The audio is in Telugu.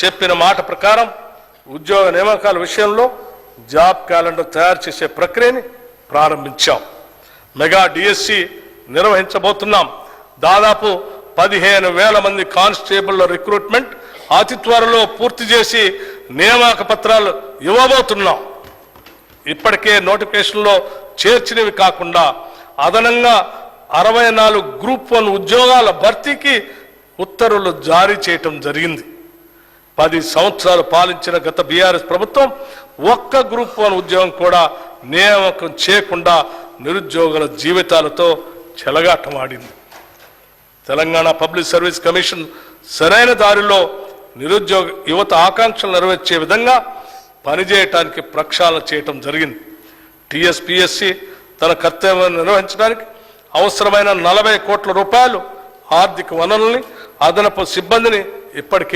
చెప్పిన మాట ప్రకారం ఉద్యోగ నియామకాల విషయంలో జాబ్ క్యాలెండర్ తయారు చేసే ప్రక్రియని ప్రారంభించాం. మెగా డిఎస్సి నిర్వహించబోతున్నాం. దాదాపు పదిహేను వేల మంది కానిస్టేబుల్ రిక్రూట్మెంట్ అతి త్వరలో పూర్తి చేసి నియామక పత్రాలు ఇవ్వబోతున్నాం. ఇప్పటికే నోటిఫికేషన్లో చేర్చినవి కాకుండా అదనంగా అరవై నాలుగు గ్రూప్ వన్ ఉద్యోగాల భర్తీకి ఉత్తర్వులు జారీ చేయటం జరిగింది. పది సంవత్సరాలు పాలించిన గత బీఆర్ఎస్ ప్రభుత్వం ఒక్క గ్రూప్ వన్ ఉద్యోగం కూడా నియామకం చేయకుండా నిరుద్యోగుల జీవితాలతో చెలగాటమాడింది. తెలంగాణ పబ్లిక్ సర్వీస్ కమిషన్ సరైన దారిలో నిరుద్యోగ యువత ఆకాంక్షలు నెరవేర్చే విధంగా పనిచేయటానికి ప్రక్షాళన చేయటం జరిగింది. టిఎస్పిఎస్సి తన కర్తవ్యం నిర్వహించడానికి అవసరమైన నలభై కోట్ల రూపాయలు ఆర్థిక వనరుల్ని అదనపు సిబ్బందిని ఇప్పటికే